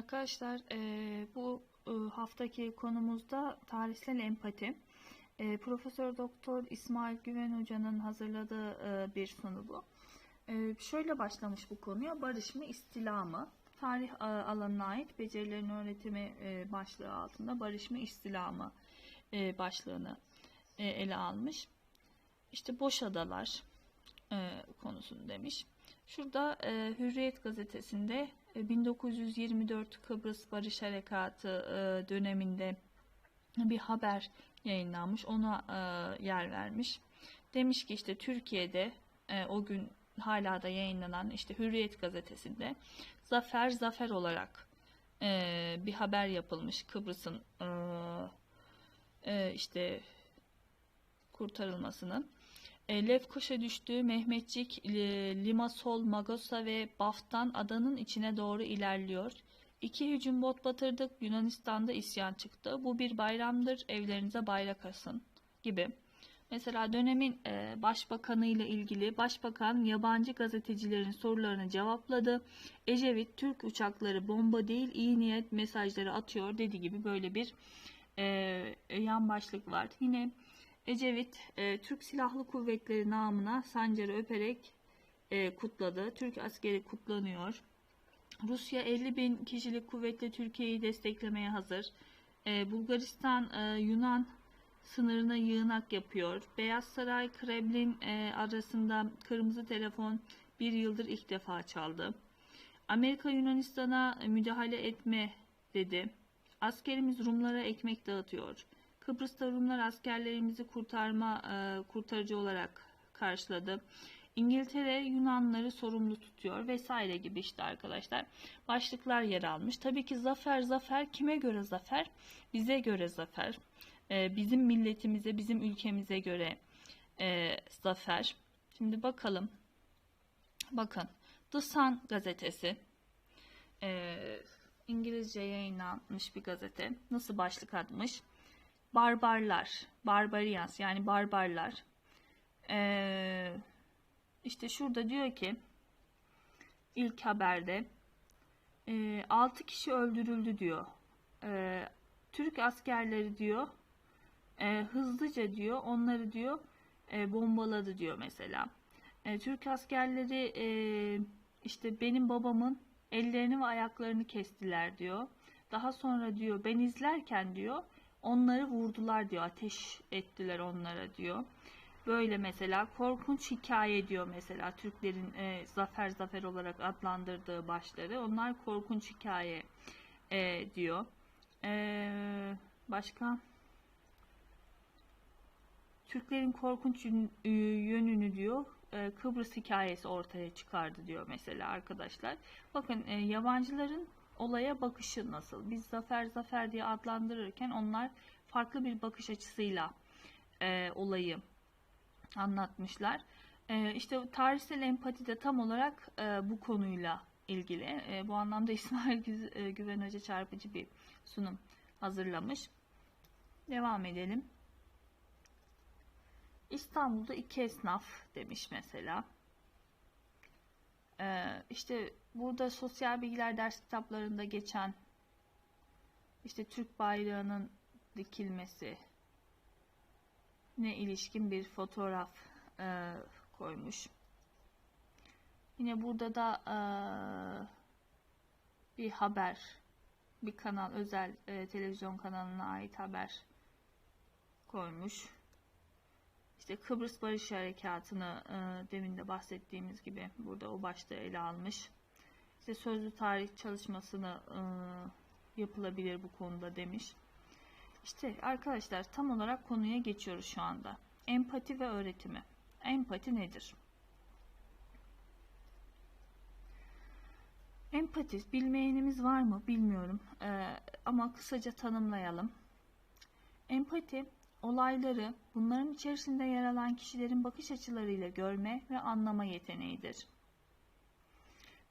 Arkadaşlar eee, bu e, haftaki konumuzda tarihsel empati. E, Profesör Doktor İsmail Güven Hoca'nın hazırladığı e, bir sunu bu. E, şöyle başlamış bu konuya barış mı istila mı? Tarih e, alanına ait becerilerin öğretimi e, başlığı altında barış mı istila mı e, başlığını e, ele almış. İşte boş adalar e, konusunu demiş. Şurada e, Hürriyet gazetesinde e, 1924 Kıbrıs Barış Harekatı e, döneminde bir haber yayınlanmış. Ona e, yer vermiş. Demiş ki işte Türkiye'de e, o gün hala da yayınlanan işte Hürriyet gazetesinde zafer zafer olarak e, bir haber yapılmış Kıbrıs'ın e, e, işte kurtarılmasının. E, Lefkoşa düştü, Mehmetçik, e, Limassol, Magosa ve Baftan adanın içine doğru ilerliyor. İki hücum bot batırdık, Yunanistan'da isyan çıktı. Bu bir bayramdır, evlerinize bayrak asın gibi. Mesela dönemin e, başbakanı ile ilgili başbakan yabancı gazetecilerin sorularını cevapladı. Ecevit Türk uçakları bomba değil iyi niyet mesajları atıyor dedi gibi böyle bir e, yan başlık var. Yine Ecevit e, Türk Silahlı Kuvvetleri namına sancarı öperek e, kutladı. Türk askeri kutlanıyor. Rusya 50 bin kişilik kuvvetle Türkiye'yi desteklemeye hazır. E, Bulgaristan e, Yunan sınırına yığınak yapıyor. Beyaz Saray Kremlin e, arasında kırmızı telefon bir yıldır ilk defa çaldı. Amerika Yunanistan'a müdahale etme dedi. Askerimiz Rumlara ekmek dağıtıyor. Kıbrıs'ta Rumlar askerlerimizi kurtarma e, kurtarıcı olarak karşıladı. İngiltere Yunanları sorumlu tutuyor vesaire gibi işte arkadaşlar başlıklar yer almış. Tabii ki zafer zafer kime göre zafer? Bize göre zafer. E, bizim milletimize, bizim ülkemize göre e, zafer. Şimdi bakalım. Bakın The Sun gazetesi. E, İngilizce yayınlanmış bir gazete. Nasıl başlık atmış? Barbarlar, barbarians yani barbarlar. Ee, işte şurada diyor ki ilk haberde e, 6 kişi öldürüldü diyor. E, Türk askerleri diyor e, hızlıca diyor onları diyor e, bombaladı diyor mesela. E, Türk askerleri e, işte benim babamın ellerini ve ayaklarını kestiler diyor. Daha sonra diyor ben izlerken diyor Onları vurdular diyor. Ateş ettiler onlara diyor. Böyle mesela korkunç hikaye diyor mesela Türklerin e, zafer zafer olarak adlandırdığı başları. Onlar korkunç hikaye e, diyor. E, başka? Türklerin korkunç yönünü diyor e, Kıbrıs hikayesi ortaya çıkardı diyor mesela arkadaşlar. Bakın e, yabancıların olaya bakışı nasıl? Biz zafer zafer diye adlandırırken onlar farklı bir bakış açısıyla e, olayı anlatmışlar. E, işte tarihsel empati de tam olarak e, bu konuyla ilgili. E, bu anlamda İsmail e, Güven Hoca çarpıcı bir sunum hazırlamış. Devam edelim. İstanbul'da iki esnaf demiş mesela. Ee, işte burada sosyal bilgiler ders kitaplarında geçen işte Türk bayrağının dikilmesi ne ilişkin bir fotoğraf e, koymuş. Yine burada da e, bir haber, bir kanal, özel e, televizyon kanalına ait haber koymuş. İşte Kıbrıs Barış Harekatı'nı e, demin de bahsettiğimiz gibi burada o başta ele almış. İşte sözlü tarih çalışmasını e, yapılabilir bu konuda demiş. İşte arkadaşlar tam olarak konuya geçiyoruz şu anda. Empati ve öğretimi. Empati nedir? Empati bilmeyenimiz var mı bilmiyorum ee, ama kısaca tanımlayalım. Empati olayları bunların içerisinde yer alan kişilerin bakış açılarıyla görme ve anlama yeteneğidir.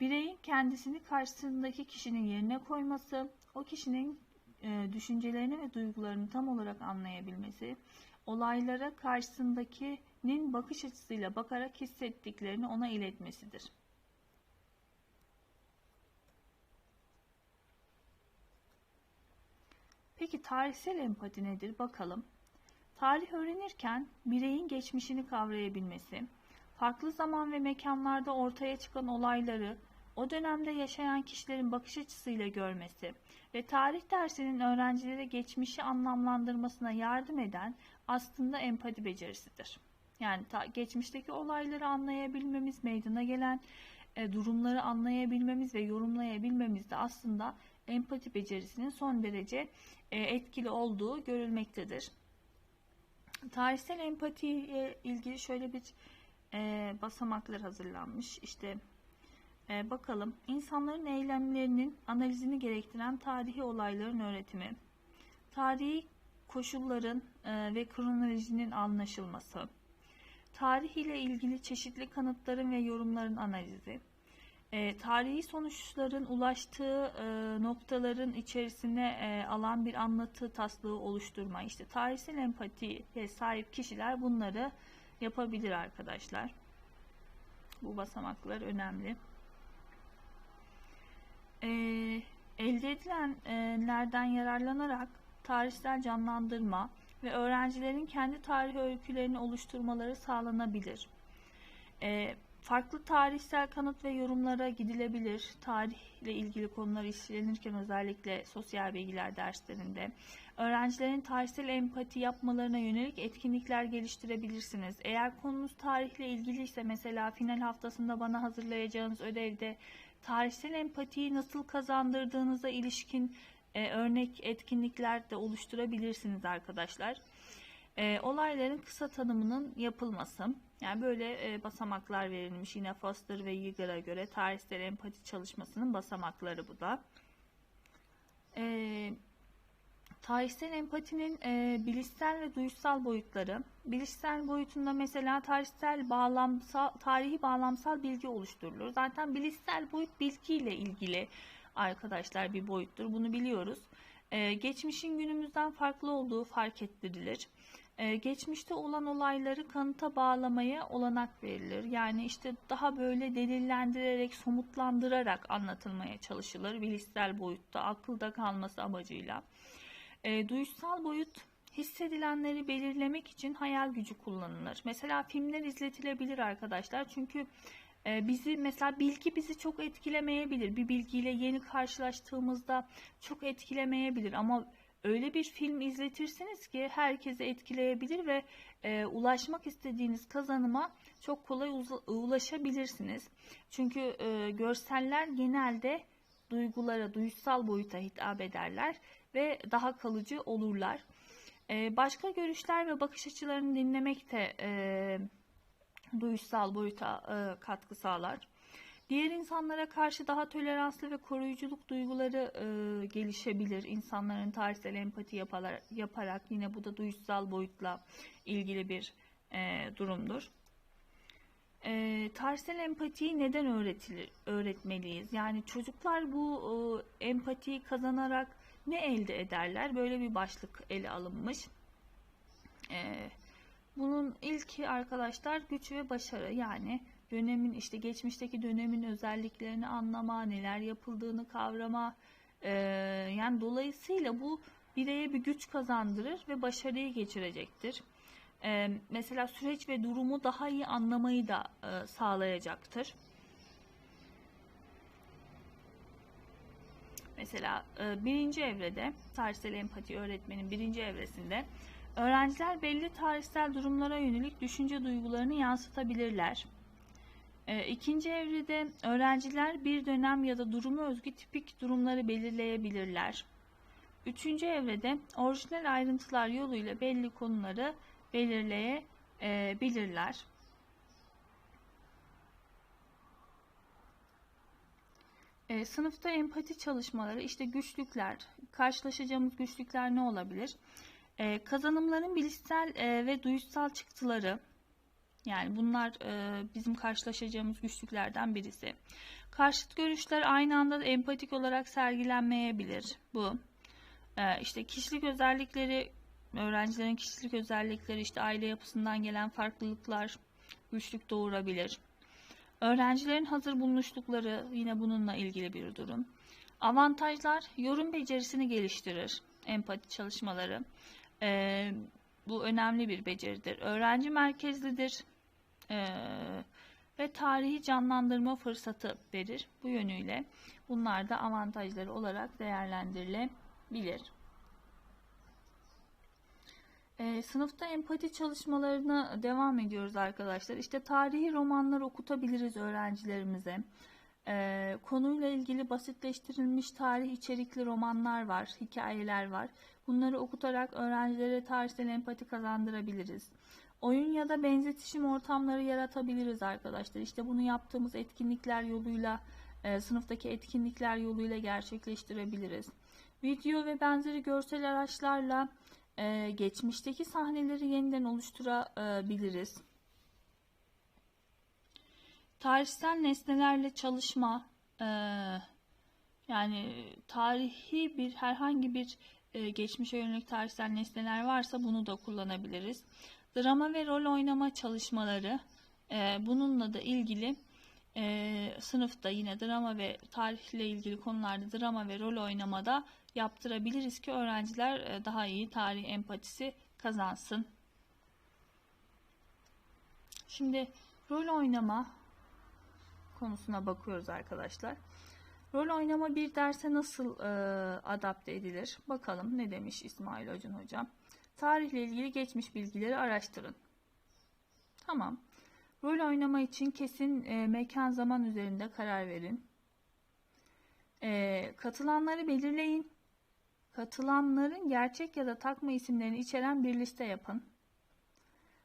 Bireyin kendisini karşısındaki kişinin yerine koyması, o kişinin e, düşüncelerini ve duygularını tam olarak anlayabilmesi, olaylara karşısındakinin bakış açısıyla bakarak hissettiklerini ona iletmesidir. Peki tarihsel empati nedir bakalım. Tarih öğrenirken bireyin geçmişini kavrayabilmesi, farklı zaman ve mekanlarda ortaya çıkan olayları o dönemde yaşayan kişilerin bakış açısıyla görmesi ve tarih dersinin öğrencilere geçmişi anlamlandırmasına yardım eden aslında empati becerisidir. Yani ta, geçmişteki olayları anlayabilmemiz, meydana gelen e, durumları anlayabilmemiz ve yorumlayabilmemiz de aslında empati becerisinin son derece e, etkili olduğu görülmektedir. Tarihsel empatiye ilgili şöyle bir e, basamaklar hazırlanmış. İşte e, bakalım. İnsanların eylemlerinin analizini gerektiren tarihi olayların öğretimi, tarihi koşulların e, ve kronolojinin anlaşılması, tarih ile ilgili çeşitli kanıtların ve yorumların analizi, e, tarihi sonuçların ulaştığı e, noktaların içerisine e, alan bir anlatı taslığı oluşturma. İşte tarihsel empatiye sahip kişiler bunları yapabilir arkadaşlar. Bu basamaklar önemli. E, elde edilenlerden yararlanarak tarihsel canlandırma ve öğrencilerin kendi tarih öykülerini oluşturmaları sağlanabilir. E, Farklı tarihsel kanıt ve yorumlara gidilebilir. Tarihle ilgili konular işlenirken özellikle sosyal bilgiler derslerinde. Öğrencilerin tarihsel empati yapmalarına yönelik etkinlikler geliştirebilirsiniz. Eğer konunuz tarihle ilgiliyse mesela final haftasında bana hazırlayacağınız ödevde tarihsel empatiyi nasıl kazandırdığınıza ilişkin e, örnek etkinlikler de oluşturabilirsiniz arkadaşlar. E, olayların kısa tanımının yapılması. Yani böyle e, basamaklar verilmiş yine Foster ve Yeager'a göre tarihsel empati çalışmasının basamakları bu da. E, tarihsel empatinin e, bilişsel ve duyusal boyutları. Bilişsel boyutunda mesela tarihsel bağlamsal, tarihi bağlamsal bilgi oluşturulur. Zaten bilişsel boyut bilgiyle ilgili arkadaşlar bir boyuttur. Bunu biliyoruz. E, geçmişin günümüzden farklı olduğu fark ettirilir. Ee, geçmişte olan olayları kanıta bağlamaya olanak verilir. Yani işte daha böyle delillendirerek, somutlandırarak anlatılmaya çalışılır bilişsel boyutta, akılda kalması amacıyla. E, duyuşsal boyut hissedilenleri belirlemek için hayal gücü kullanılır. Mesela filmler izletilebilir arkadaşlar. Çünkü e, bizi mesela bilgi bizi çok etkilemeyebilir. Bir bilgiyle yeni karşılaştığımızda çok etkilemeyebilir ama öyle bir film izletirsiniz ki herkese etkileyebilir ve e, ulaşmak istediğiniz kazanıma çok kolay ulaşabilirsiniz. Çünkü e, görseller genelde duygulara, duysal boyuta hitap ederler ve daha kalıcı olurlar. E, başka görüşler ve bakış açılarını dinlemek de e, duysal boyuta e, katkı sağlar. Diğer insanlara karşı daha toleranslı ve koruyuculuk duyguları e, gelişebilir. İnsanların tarihsel empati yapalar, yaparak yine bu da duysal boyutla ilgili bir e, durumdur. E, tarihsel empatiyi neden öğretilir, öğretmeliyiz? Yani çocuklar bu e, empatiyi kazanarak ne elde ederler? Böyle bir başlık ele alınmış. E, bunun ilki arkadaşlar güç ve başarı yani dönemin işte geçmişteki dönemin özelliklerini anlama, neler yapıldığını kavrama e, yani dolayısıyla bu bireye bir güç kazandırır ve başarıyı geçirecektir. E, mesela süreç ve durumu daha iyi anlamayı da e, sağlayacaktır. Mesela e, birinci evrede tarihsel empati öğretmenin birinci evresinde öğrenciler belli tarihsel durumlara yönelik düşünce duygularını yansıtabilirler. E, ikinci evrede öğrenciler bir dönem ya da durumu özgü tipik durumları belirleyebilirler. Üçüncü evrede orijinal ayrıntılar yoluyla belli konuları belirleyebilirler. E, sınıfta empati çalışmaları, işte güçlükler, karşılaşacağımız güçlükler ne olabilir? E, kazanımların bilişsel e, ve duyusal çıktıları, yani bunlar e, bizim karşılaşacağımız güçlüklerden birisi. Karşıt görüşler aynı anda empatik olarak sergilenmeyebilir. Bu. E, işte kişilik özellikleri, öğrencilerin kişilik özellikleri, işte aile yapısından gelen farklılıklar güçlük doğurabilir. Öğrencilerin hazır bulunuşlukları yine bununla ilgili bir durum. Avantajlar yorum becerisini geliştirir. empati çalışmaları. E, bu önemli bir beceridir. Öğrenci merkezlidir. E, ve tarihi canlandırma fırsatı verir. Bu yönüyle bunlar da avantajları olarak değerlendirilebilir. E, sınıfta empati çalışmalarına devam ediyoruz arkadaşlar. İşte tarihi romanlar okutabiliriz öğrencilerimize. E, konuyla ilgili basitleştirilmiş tarih içerikli romanlar var, hikayeler var. Bunları okutarak öğrencilere tarihsel empati kazandırabiliriz. Oyun ya da benzetişim ortamları yaratabiliriz arkadaşlar. İşte bunu yaptığımız etkinlikler yoluyla, e, sınıftaki etkinlikler yoluyla gerçekleştirebiliriz. Video ve benzeri görsel araçlarla e, geçmişteki sahneleri yeniden oluşturabiliriz. Tarihsel nesnelerle çalışma, e, yani tarihi bir herhangi bir e, geçmişe yönelik tarihsel nesneler varsa bunu da kullanabiliriz. Drama ve rol oynama çalışmaları e, bununla da ilgili e, sınıfta yine drama ve tarihle ilgili konularda drama ve rol oynamada yaptırabiliriz ki öğrenciler e, daha iyi tarih empatisi kazansın. Şimdi rol oynama konusuna bakıyoruz arkadaşlar. Rol oynama bir derse nasıl e, adapte edilir? Bakalım ne demiş İsmail Hocun hocam. Tarihle ilgili geçmiş bilgileri araştırın. Tamam. Rol oynama için kesin e, mekan zaman üzerinde karar verin. E, katılanları belirleyin. Katılanların gerçek ya da takma isimlerini içeren bir liste yapın.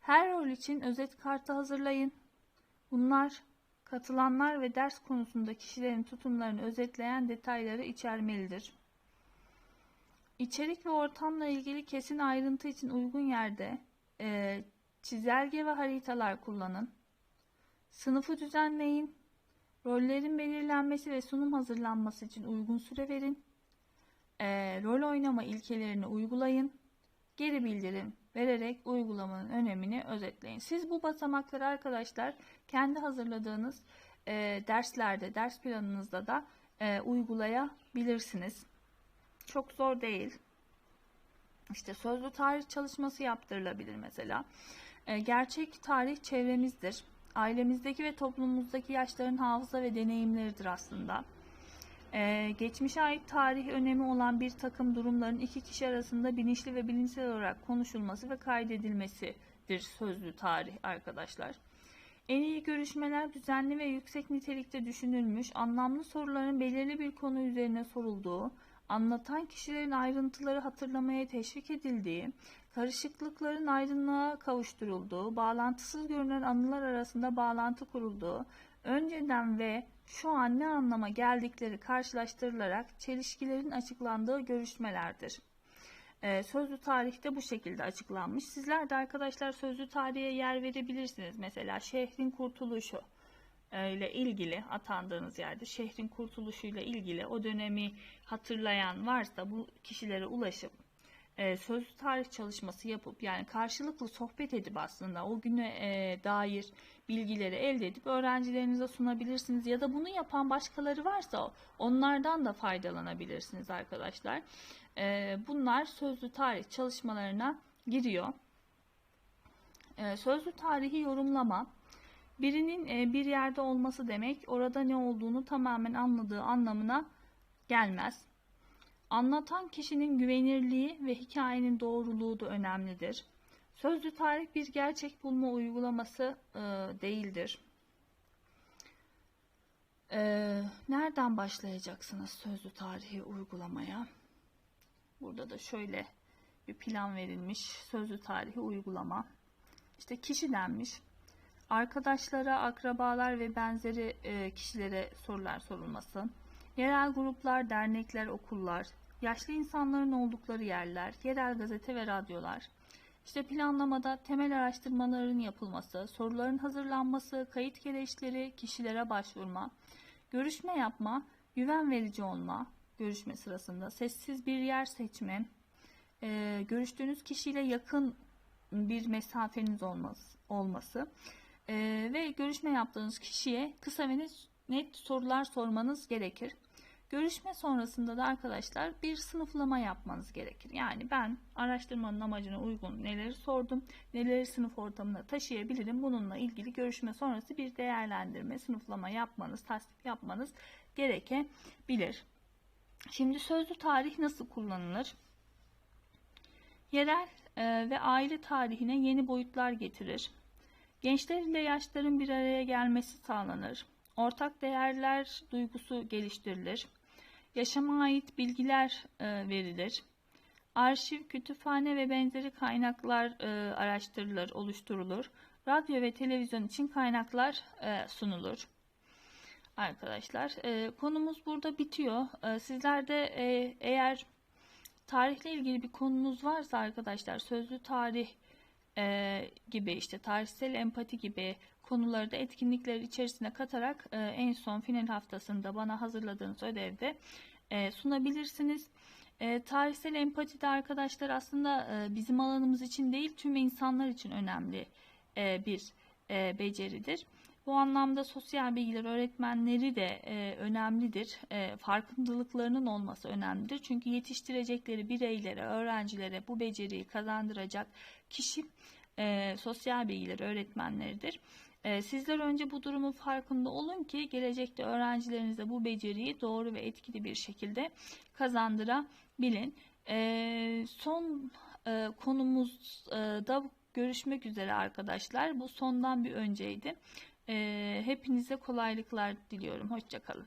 Her rol için özet kartı hazırlayın. Bunlar katılanlar ve ders konusunda kişilerin tutumlarını özetleyen detayları içermelidir. İçerik ve ortamla ilgili kesin ayrıntı için uygun yerde e, çizelge ve haritalar kullanın. Sınıfı düzenleyin. Rollerin belirlenmesi ve sunum hazırlanması için uygun süre verin. E, rol oynama ilkelerini uygulayın. Geri bildirim vererek uygulamanın önemini özetleyin. Siz bu basamakları arkadaşlar kendi hazırladığınız e, derslerde, ders planınızda da e, uygulayabilirsiniz. Çok zor değil. İşte sözlü tarih çalışması yaptırılabilir mesela. E, gerçek tarih çevremizdir. Ailemizdeki ve toplumumuzdaki yaşların hafıza ve deneyimleridir aslında. Ee, geçmişe ait tarih önemi olan bir takım durumların iki kişi arasında bilinçli ve bilinçsel olarak konuşulması ve kaydedilmesidir sözlü tarih arkadaşlar. En iyi görüşmeler düzenli ve yüksek nitelikte düşünülmüş, anlamlı soruların belirli bir konu üzerine sorulduğu, anlatan kişilerin ayrıntıları hatırlamaya teşvik edildiği, karışıklıkların aydınlığa kavuşturulduğu, bağlantısız görünen anılar arasında bağlantı kurulduğu, önceden ve şu an ne anlama geldikleri karşılaştırılarak çelişkilerin açıklandığı görüşmelerdir. Ee, sözlü tarihte bu şekilde açıklanmış. Sizler de arkadaşlar sözlü tarihe yer verebilirsiniz. Mesela şehrin kurtuluşu ile ilgili atandığınız yerde şehrin kurtuluşu ile ilgili o dönemi hatırlayan varsa bu kişilere ulaşıp e, sözlü tarih çalışması yapıp yani karşılıklı sohbet edip aslında o güne e, dair bilgileri elde edip öğrencilerinize sunabilirsiniz ya da bunu yapan başkaları varsa onlardan da faydalanabilirsiniz arkadaşlar. E, bunlar sözlü tarih çalışmalarına giriyor. E, sözlü tarihi yorumlama birinin e, bir yerde olması demek orada ne olduğunu tamamen anladığı anlamına gelmez. Anlatan kişinin güvenirliği ve hikayenin doğruluğu da önemlidir. Sözlü tarih bir gerçek bulma uygulaması e, değildir. E, nereden başlayacaksınız sözlü tarihi uygulamaya? Burada da şöyle bir plan verilmiş. Sözlü tarihi uygulama. İşte kişi denmiş. Arkadaşlara, akrabalar ve benzeri e, kişilere sorular sorulması. Yerel gruplar, dernekler, okullar, yaşlı insanların oldukları yerler, yerel gazete ve radyolar. İşte planlamada temel araştırmaların yapılması, soruların hazırlanması, kayıt gereçleri, kişilere başvurma, görüşme yapma, güven verici olma, görüşme sırasında sessiz bir yer seçme, e, görüştüğünüz kişiyle yakın bir mesafeniz olması, e, ve görüşme yaptığınız kişiye kısa ve net sorular sormanız gerekir. Görüşme sonrasında da arkadaşlar bir sınıflama yapmanız gerekir. Yani ben araştırmanın amacına uygun neleri sordum, neleri sınıf ortamına taşıyabilirim. Bununla ilgili görüşme sonrası bir değerlendirme, sınıflama yapmanız, tasnif yapmanız gerekebilir. Şimdi sözlü tarih nasıl kullanılır? Yerel e, ve aile tarihine yeni boyutlar getirir. Gençler ile yaşların bir araya gelmesi sağlanır. Ortak değerler duygusu geliştirilir. Yaşama ait bilgiler e, verilir. Arşiv, kütüphane ve benzeri kaynaklar e, araştırılır, oluşturulur. Radyo ve televizyon için kaynaklar e, sunulur. Arkadaşlar konumuz burada bitiyor. Sizler de eğer tarihle ilgili bir konunuz varsa arkadaşlar sözlü tarih e, gibi işte tarihsel empati gibi konuları da etkinlikler içerisine katarak e, en son final haftasında bana hazırladığınız ödevde e, sunabilirsiniz. E, tarihsel empati de arkadaşlar aslında e, bizim alanımız için değil tüm insanlar için önemli e, bir e, beceridir. Bu anlamda sosyal bilgiler öğretmenleri de e, önemlidir. E, farkındalıklarının olması önemlidir. Çünkü yetiştirecekleri bireylere, öğrencilere bu beceriyi kazandıracak kişi e, sosyal bilgiler öğretmenleridir. E, sizler önce bu durumun farkında olun ki gelecekte öğrencilerinize bu beceriyi doğru ve etkili bir şekilde kazandırabilin. E, son e, konumuzda görüşmek üzere arkadaşlar. Bu sondan bir önceydi. Hepinize kolaylıklar diliyorum. Hoşçakalın.